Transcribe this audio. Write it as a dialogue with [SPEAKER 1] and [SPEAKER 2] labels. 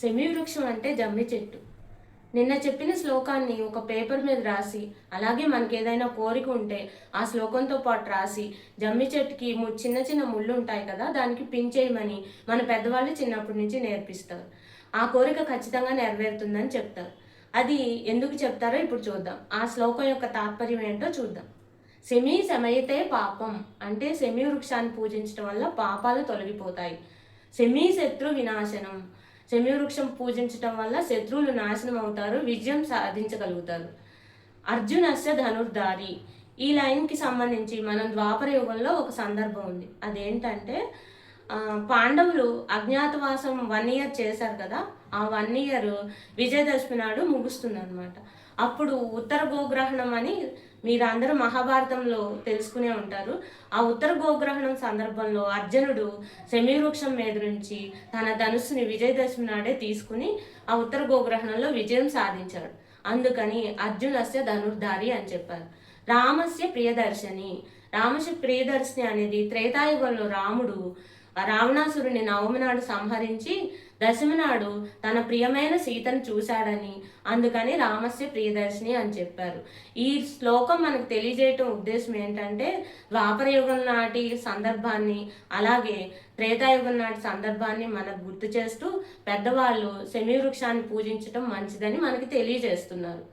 [SPEAKER 1] Semi వృక్షం అంటే జమ్మి చెట్టు. నిన్న చెప్పిన శ్లోకాన్ని ఒక పేపర్ మీద రాసి అలాగే మనకి ఏదైనా కోరిక ఉంటే ఆ శ్లోకంతో పాటు రాసి జమ్మి చెట్టుకి చిన్న చిన్న ముళ్ళు ఉంటాయి కదా దానికి పిన్ చేయమని మన పెద్దవాళ్ళు చిన్నప్పటి నుంచి నేర్పిస్తారు. ఆ కోరిక ఖచ్చితంగా నెరవేరుతుందని చెప్తారు. అది ఎందుకు చెప్తారో ఇప్పుడు చూద్దాం. ఆ శ్లోకం యొక్క తాత్పర్యం ఏంటో చూద్దాం. సెమి శమయితే పాపం అంటే సెమి వృక్షాన్ని పూజించడం వల్ల పాపాలు తొలగిపోతాయి. సెమీ శత్రు వినాశనం వృక్షం పూజించటం వల్ల శత్రువులు నాశనం అవుతారు విజయం సాధించగలుగుతారు. అర్జునస్య ధనుర్ధారి. ఈ లైన్కి సంబంధించి మనం ద్వాపర యుగంలో ఒక సందర్భం ఉంది. అదేంటంటే పాండవులు అజ్ఞాతవాసం వన్ ఇయర్ చేశారు కదా ఆ వన్ ఇయర్ విజయదశమి నాడు ముగుస్తుంది అనమాట అప్పుడు ఉత్తర గోగ్రహణం అని మీరందరూ మహాభారతంలో తెలుసుకునే ఉంటారు. ఆ ఉత్తర గోగ్రహణం సందర్భంలో అర్జునుడు శమీవృక్షం మీద నుంచి తన ధనుస్సుని విజయదశమి నాడే తీసుకుని ఆ ఉత్తర గోగ్రహణంలో విజయం సాధించాడు. అందుకని అర్జునస్య ధనుర్ధారి అని చెప్పారు. రామస్య ప్రియదర్శని. రామస్య ప్రియదర్శిని అనేది త్రేతాయుగంలో రాముడు ఆ రావణాసురుని నవమి నాడు సంహరించి దశమి నాడు తన ప్రియమైన సీతను చూశాడని అందుకని రామస్య ప్రియదర్శిని అని చెప్పారు. ఈ శ్లోకం మనకు తెలియజేయటం ఉద్దేశం ఏంటంటే ద్వాపరయుగం నాటి సందర్భాన్ని అలాగే త్రేతాయుగం నాటి సందర్భాన్ని మనకు గుర్తు చేస్తూ పెద్దవాళ్ళు శమీ వృక్షాన్ని పూజించటం మంచిదని మనకి తెలియజేస్తున్నారు.